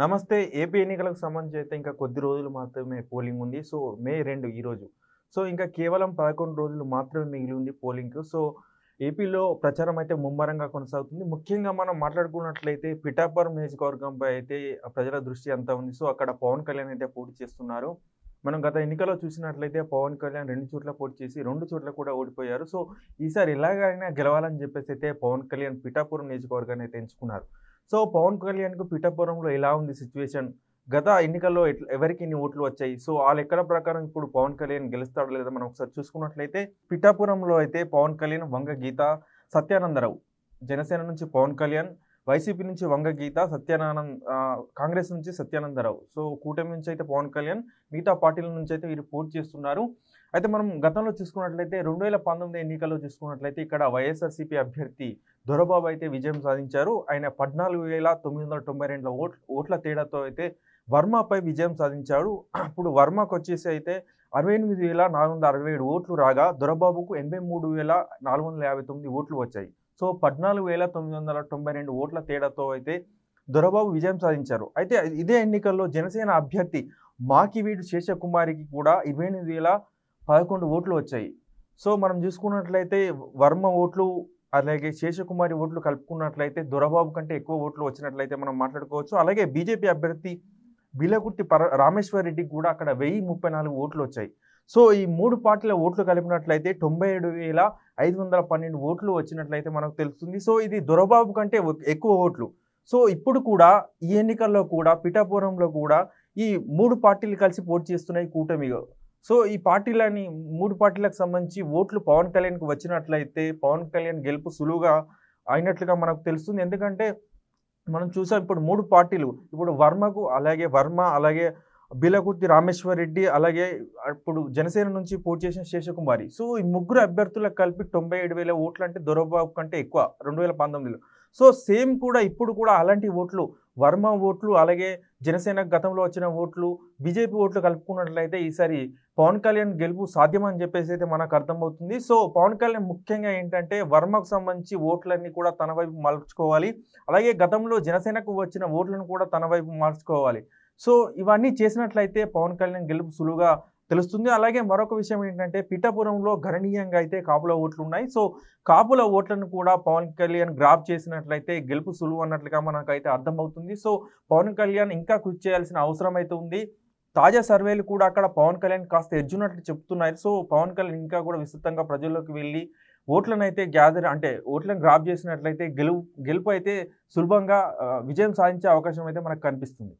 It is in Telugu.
నమస్తే ఏపీ ఎన్నికలకు సంబంధించి అయితే ఇంకా కొద్ది రోజులు మాత్రమే పోలింగ్ ఉంది. సో మే రెండు ఈరోజు సో ఇంకా కేవలం పదకొండు రోజులు మాత్రమే మిగిలి ఉంది పోలింగ్. సో ఏపీలో ప్రచారం అయితే ముమ్మరంగా కొనసాగుతుంది. ముఖ్యంగా మనం మాట్లాడుకున్నట్లయితే పిఠాపురం నియోజకవర్గంపై అయితే ప్రజల దృష్టి అంతా ఉంది. సో అక్కడ పవన్ కళ్యాణ్ అయితే పోటీ చేస్తున్నారు. మనం గత ఎన్నికల్లో చూసినట్లయితే పవన్ కళ్యాణ్ రెండు చోట్ల పోటీ చేసి రెండు చోట్ల కూడా ఓడిపోయారు. సో ఈసారి ఎలాగైనా గెలవాలని చెప్పేసి అయితే పవన్ కళ్యాణ్ పిఠాపురం నియోజకవర్గాన్ని అయితే ఎంచుకున్నారు. సో పవన్ కళ్యాణ్కు పిఠాపురంలో ఎలా ఉంది సిచ్యువేషన్? గత ఎన్నికల్లో ఎవరికి ఇన్ని ఓట్లు వచ్చాయి? సో ఆ లెక్కల ప్రకారం ఇప్పుడు పవన్ కళ్యాణ్ గెలుస్తాడో లేదో మనం ఒకసారి చూసుకున్నట్లయితే పిఠాపురంలో అయితే పవన్ కళ్యాణ్ వంగ గీత సత్యానందరావు జనసేన నుంచి పవన్ కళ్యాణ్ వైసీపీ నుంచి వంగ గీత సత్యానంద్ కాంగ్రెస్ నుంచి సత్యానందరావు. సో కూటమి నుంచి అయితే పవన్ కళ్యాణ్ మిగతా పార్టీల నుంచి అయితే వీరు పోటీ చేస్తున్నారు. అయితే మనం గతంలో చూసుకున్నట్లయితే రెండు వేల పంతొమ్మిది ఎన్నికల్లో చూసుకున్నట్లయితే ఇక్కడ వైఎస్ఆర్సీపీ అభ్యర్థి దొరబాబు అయితే విజయం సాధించారు. ఆయన పద్నాలుగు వేల తొమ్మిది వందల తొంభై రెండు ఓట్ల ఓట్ల తేడాతో అయితే వర్మపై విజయం సాధించాడు. అప్పుడు వర్మకు వచ్చేసి అయితే అరవై ఎనిమిది వేల నాలుగు వందల అరవై ఏడు ఓట్లు రాగా దొరబాబుకు ఎనభై మూడు వేల నాలుగు వందల యాభై తొమ్మిది ఓట్లు వచ్చాయి. సో పద్నాలుగు వేల తొమ్మిది వందల తొంభై రెండు ఓట్ల తేడాతో అయితే దొరబాబు విజయం సాధించారు. అయితే ఇదే ఎన్నికల్లో జనసేన అభ్యర్థి మాకివీడు శేషకుమారికి కూడా ఇరవై ఎనిమిది వేల పదకొండు ఓట్లు వచ్చాయి. సో మనం చూసుకున్నట్లయితే వర్మ ఓట్లు అలాగే శేషకుమారి ఓట్లు కలుపుకున్నట్లయితే దొరబాబు కంటే ఎక్కువ ఓట్లు వచ్చినట్లయితే మనం మాట్లాడుకోవచ్చు. అలాగే బీజేపీ అభ్యర్థి బిలగుర్తి పర రామేశ్వర్ రెడ్డికి కూడా అక్కడ వెయ్యి ముప్పై నాలుగు ఓట్లు వచ్చాయి. సో ఈ మూడు పార్టీల ఓట్లు కలిపినట్లయితే తొంభై ఏడు వేల ఐదు వందల పన్నెండు ఓట్లు వచ్చినట్లయితే మనకు తెలుస్తుంది. సో ఇది దొరబాబు కంటే ఎక్కువ ఓట్లు. సో ఇప్పుడు కూడా ఈ ఎన్నికల్లో కూడా పిఠాపురంలో కూడా ఈ మూడు పార్టీలు కలిసి పోటీ చేస్తున్నాయి కూటమిగా. సో ఈ పార్టీలని మూడు పార్టీలకు సంబంధించి ఓట్లు పవన్ కళ్యాణ్కి వచ్చినట్లయితే పవన్ కళ్యాణ్ గెలుపు సులువుగా అయినట్లుగా మనకు తెలుస్తుంది. ఎందుకంటే మనం చూసాం ఇప్పుడు మూడు పార్టీలు. ఇప్పుడు వర్మకు అలాగే వర్మ అలాగే బిలకుర్తి రామేశ్వర్ రెడ్డి అలాగే ఇప్పుడు జనసేన నుంచి పోటీ చేసిన శేషకుమారి. సో ఈ ముగ్గురు అభ్యర్థులకు కలిపి తొంభై ఏడు వేల ఓట్లు అంటే దొరబాబు కంటే ఎక్కువ రెండు వేల పంతొమ్మిదిలో. సో సేమ్ కూడా ఇప్పుడు కూడా అలాంటి ఓట్లు వర్మ ఓట్లు అలాగే జనసేన గతంలో వచ్చిన ఓట్లు బీజేపీ ఓట్లు కలుపుకున్నట్లయితే ఈసారి పవన్ కళ్యాణ్ గెలుపు సాధ్యమని చెప్పేసి అయితే మనకు అర్థమవుతుంది. సో పవన్ కళ్యాణ్ ముఖ్యంగా ఏంటంటే వర్మకు సంబంధించి ఓట్లన్నీ కూడా తన వైపు మలుచుకోవాలి అలాగే గతంలో జనసేనకు వచ్చిన ఓట్లను కూడా తన వైపు మార్చుకోవాలి. సో ఇవన్నీ చేసినట్లయితే పవన్ కళ్యాణ్ గెలుపు సులువుగా తెలుస్తుంది. అలాగే మరొక విషయం ఏంటంటే పిఠాపురంలో గణనీయంగా అయితే కాపుల ఓట్లు ఉన్నాయి. సో కాపుల ఓట్లను కూడా పవన్ కళ్యాణ్ గ్రాప్ చేసినట్లయితే గెలుపు సులువు అన్నట్లుగా మనకైతే అర్థమవుతుంది. సో పవన్ కళ్యాణ్ ఇంకా కృషి చేయాల్సిన అవసరం అయితే ఉంది. తాజా సర్వేలు కూడా అక్కడ పవన్ కళ్యాణ్ కాస్త ఎడ్జున్నట్లు చెప్తున్నాయి సో పవన్ కళ్యాణ్ ఇంకా కూడా విస్తృతంగా ప్రజల్లోకి వెళ్ళి ఓట్లను అయితే గ్యాదర్ అంటే ఓట్లను గ్రాప్ చేసినట్లయితే గెలుపు గెలుపు అయితే సులభంగా విజయం సాధించే అవకాశం అయితే మనకు కనిపిస్తుంది.